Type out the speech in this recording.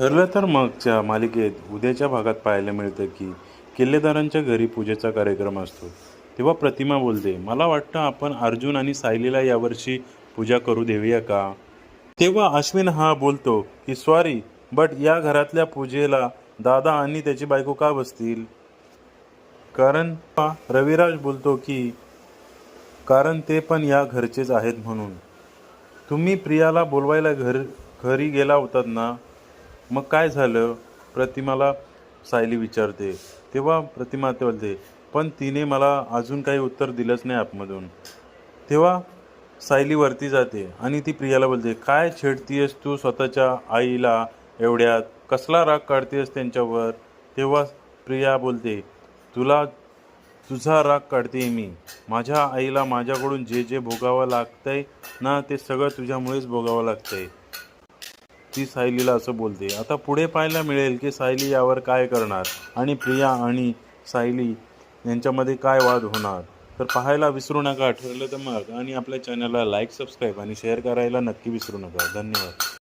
ठरलं तर मगच्या मालिकेत उद्याच्या भागात पाहायला मिळतं की किल्लेदारांच्या घरी पूजेचा कार्यक्रम असतो. तेव्हा प्रतिमा बोलते मला वाटतं आपण अर्जुन आणि सायलीला यावर्षी पूजा करू देऊया का? तेव्हा अश्विन हा बोलतो की सॉरी बट या घरातल्या पूजेला दादा आणि त्याची बायको का बसतील? कारण रविराज बोलतो की कारण ते पण या घरचेच आहेत म्हणून. तुम्ही प्रियाला बोलवायला घर घरी गेला होतात ना? मग काय झालं? प्रतिमाला सायली विचारते. तेव्हा प्रतिमा ते बोलते पण तिने मला अजून काही उत्तर दिलंच नाही ॲपमधून तेव्हा सायली वरती जाते आणि ती प्रियाला बोलते काय छेडतीयस तू स्वतःच्या आईला एवढ्यात? कसला राग काढतेस त्यांच्यावर? तेव्हा प्रिया बोलते तुला तुझा राग काढते मी. माझ्या आईला माझ्याकडून जे जे भोगावं लागतंय ना ते सगळं तुझ्यामुळेच भोगावं लागतंय. ती सायलीला असं बोलते. आता पुढे पाहायला मिळेल की सायली यावर काय करणार आणि प्रिया आणि सायली यांच्यामध्ये काय वाद होणार. तर पाहायला विसरू नका ठरलं तर मग. आणि आपल्या चॅनलला लाईक सबस्क्राईब आणि शेअर करायला नक्की विसरू नका. धन्यवाद.